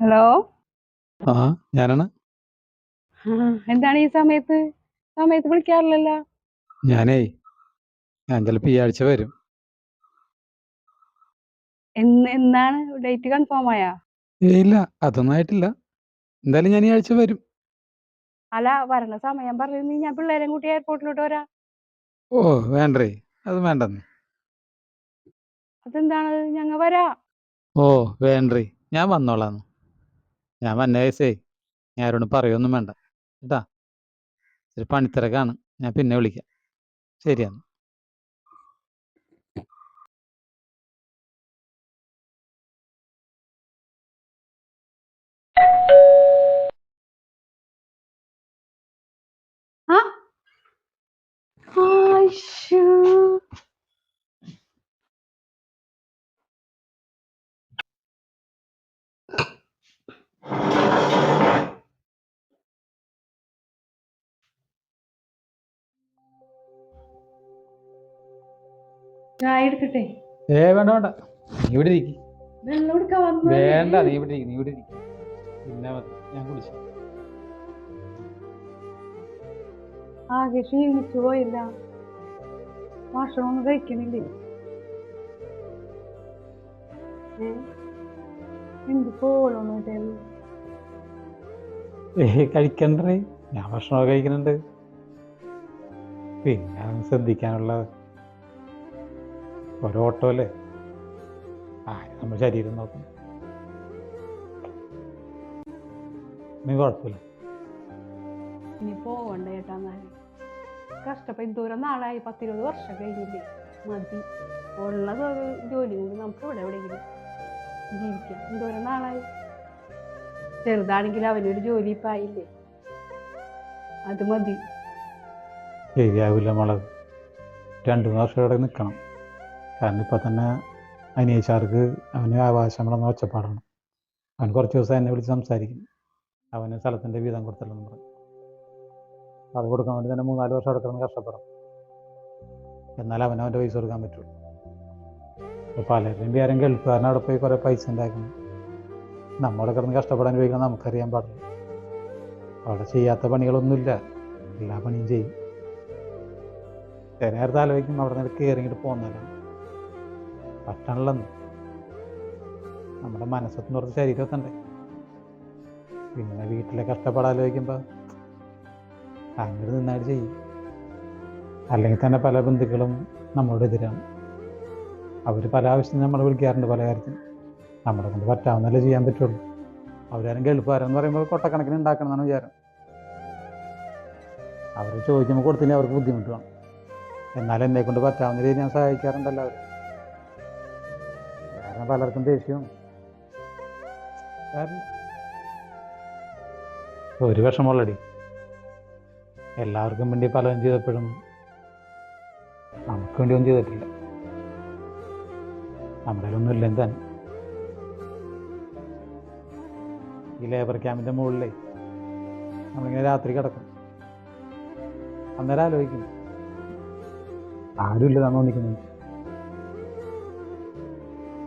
Hello? ആ ഞാനാണ്. ആ, എന്താണ് ഈ സമയത്ത്? സമയത്ത് വിളിക്കാറില്ലല്ലോ? ഞാനേ ഞാൻ ചിലപ്പോൾ ഈ ആഴ്ച വരും. എന്ന് എന്നാണ്? ഡേറ്റ് കൺഫേം ആയാ? ഏയ് ഇല്ല അതൊന്നും ആയിട്ടില്ല. എന്തായാലും ഞാൻ ഈ ആഴ്ച വരും. അല്ല വരണ സമയം പറഞ്ഞു ഞാൻ പിള്ളേരെയും കൂട്ടി എയർപോർട്ടിലോട്ട് വരാ. ഓ വേണ്ടേ. അത് വേണ്ടെന്ന്. അതെന്താണ്? ഞങ്ങ വരാ. ഓ വേണ്ടേ. ഞാൻ വന്നോളാന്ന്. ഞാൻ വന്ന ഞാൻ ആരോടും പറയൊന്നും വേണ്ട. കേട്ടാ? ഒരു പണിത്തിരക്കാണ്. ഞാൻ പിന്നെ വിളിക്കാം. ശരിയാണ് ആ. എടുക്കട്ടെ? ഏ വേണ്ട വേണ്ട. നീ ഇവിടെ ഇരിക്കും. വേണ്ട നീ ഇവിടെ ഇരിക്കും നീ ഇവിടെ ഇരിക്കും. പിന്നെ ഞാൻ കുടിച്ചു ആകെ ക്ഷീണിച്ചു പോയില്ല. ഭക്ഷണമൊന്നും കഴിക്കണില്ലേ? എന്ത് പോളൊന്നും ഏ കഴിക്കണ്ടേ? ഞാൻ ഭക്ഷണമൊക്കെ കഴിക്കുന്നുണ്ട്. പിന്നെ ശ്രദ്ധിക്കാനുള്ളത്. ശ്രദ്ധിക്കാനുള്ള ഓരോ ഓട്ടോ അല്ലേ? ആ നമ്മൾ ശരീരം നോക്കും. നീ കുഴപ്പമില്ല. ഇനി പോവണ്ട ചേട്ടാ കഷ്ടപ്പെട്ട് ദൂരം നാളായി പത്തിരുപത് വർഷം കഴിഞ്ഞില്ലേ? മതി. ഉള്ളത് ഒരു ജോലി കൊണ്ട് നമുക്ക് ഇവിടെ എവിടെയെങ്കിലും ജീവിക്കാം. എന്തോരം നാളായി. ചെറുതാണെങ്കിൽ അവനൊരു ജോലി ഇപ്പം ആയില്ലേ? അത് മതി. ശരിയാവില്ല മുളക് രണ്ടു മൂന്ന് വർഷം ഇവിടെ നിൽക്കണം. കാരണം ഇപ്പം തന്നെ അനിയച്ചാർക്ക് അവന് ആവാശമ്പളം ഒച്ചപ്പാടാണ്. അവൻ കുറച്ച് ദിവസം എന്നെ വിളിച്ച് സംസാരിക്കും. അവന് സ്ഥലത്തിന്റെ വീതം കൊടുത്തല്ലോ നമ്മൾ അത് കൊടുക്കാൻ വേണ്ടി തന്നെ മൂന്നാൽ വർഷം എടുക്കണം കഷ്ടപ്പെടാം. എന്നാൽ അവന് അവന്റെ പൈസ കൊടുക്കാൻ പറ്റുള്ളൂ. അപ്പോൾ പലരുടെയും പേരും ഗൾഫുകാരൻ അവിടെ പോയി കുറേ പൈസ ഉണ്ടാക്കുന്നു. നമ്മുടെ കിടന്ന് കഷ്ടപ്പെടാൻ ഉപയോഗിക്കണം നമുക്കറിയാൻ പാടില്ല. അവിടെ ചെയ്യാത്ത പണികളൊന്നുമില്ല. എല്ലാ പണിയും ചെയ്യും. ചില നേരത്തെ ആലോചിക്കും അവിടെ നിന്ന് കയറിയിട്ട് പോകുന്നല്ലോ പറ്റണില്ലെന്ന് നമ്മുടെ മനസ്സത്ത് കുറച്ച് ശരീരമൊക്കെ ഉണ്ട്. പിന്നെ വീട്ടിലെ കഷ്ടപ്പാടാലോചിക്കുമ്പോൾ അങ്ങനെ നിന്നായിട്ട് ചെയ്യും. അല്ലെങ്കിൽ തന്നെ പല ബന്ധുക്കളും നമ്മളോട് എതിരാണ്. അവർ പല ആവശ്യത്തിന് നമ്മളെ വിളിക്കാറുണ്ട് പല കാര്യത്തിനും. നമ്മളെ കൊണ്ട് പറ്റാവുന്നല്ലേ ചെയ്യാൻ പറ്റുള്ളൂ. അവരാരും ഗൾഫുകാരെന്ന് പറയുമ്പോൾ കൊട്ടക്കണക്കിന് ഉണ്ടാക്കണം എന്നാണ് വിചാരം. അവർ ചോദിക്കുമ്പോൾ കൊടുത്തില്ലെങ്കിൽ അവർക്ക് ബുദ്ധിമുട്ട് വേണം. എന്നാൽ എന്നെ കൊണ്ട് പറ്റാവുന്ന രീതിയിൽ ഞാൻ സഹായിക്കാറുണ്ടല്ലോ അവർ പലർക്കും ദേഷ്യവും ഒരു വർഷം ഓൾറെഡി എല്ലാവർക്കും വേണ്ടി പലതും ചെയ്തപ്പോഴും നമുക്ക് വേണ്ടി ഒന്നും ചെയ്തിട്ടില്ല. നമ്മുടെ ഒന്നും ഇല്ലെന്ന് തന്നെ ഈ ലേബർ ക്യാമ്പിന്റെ മുകളിലേ നമ്മളിങ്ങനെ രാത്രി കിടക്കും. അന്നേരം ആലോചിക്കും. ആരുമില്ല നമ്മൾ നിൽക്കുന്നത്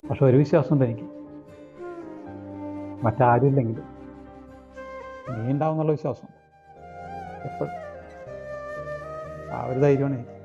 പക്ഷെ ഒരു വിശ്വാസമുണ്ട് എനിക്ക്. മറ്റാരും ഇല്ലെങ്കിൽ നീ ഉണ്ടാവും എന്നുള്ള വിശ്വാസം എപ്പോഴും. ആ ഒരു ധൈര്യമാണ് എനിക്ക്.